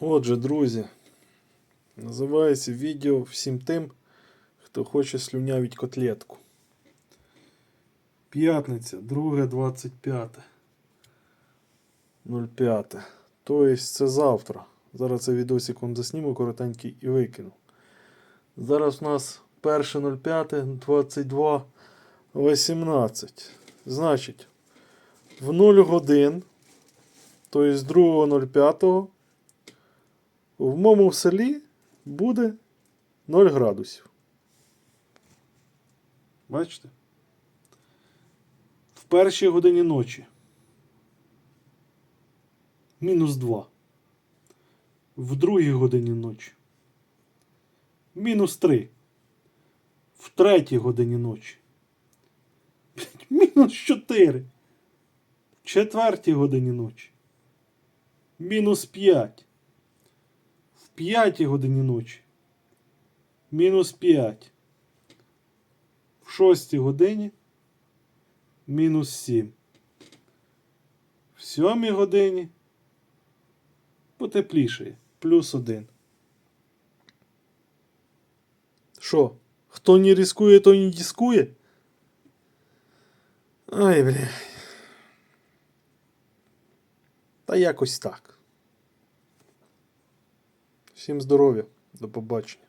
Отже, друзі, називається відео всім тим, хто хоче слюнявить котлетку. П'ятниця, 2.25. 05. Тобто це завтра. Зараз це відосик вам засніму коротенький і викину. Зараз у нас 1.05, 22.18. Значить, в 0 годин, тобто з 2.05, в моєму селі буде 0 градусів. Бачите? В першій годині ночі. Мінус 2. В другій годині ночі. Мінус 3. В третій годині ночі. Мінус 4. В четвертій годині ночі. Мінус 5. П'ятій годині ночі. Мінус 5. В шостій годині. Мінус 7. В сьомій годині. Потеплішає. Плюс 1. Що? Хто не рискує, то не дискує? Ай, бля. Та якось так. Всім здоров'я. До побачення.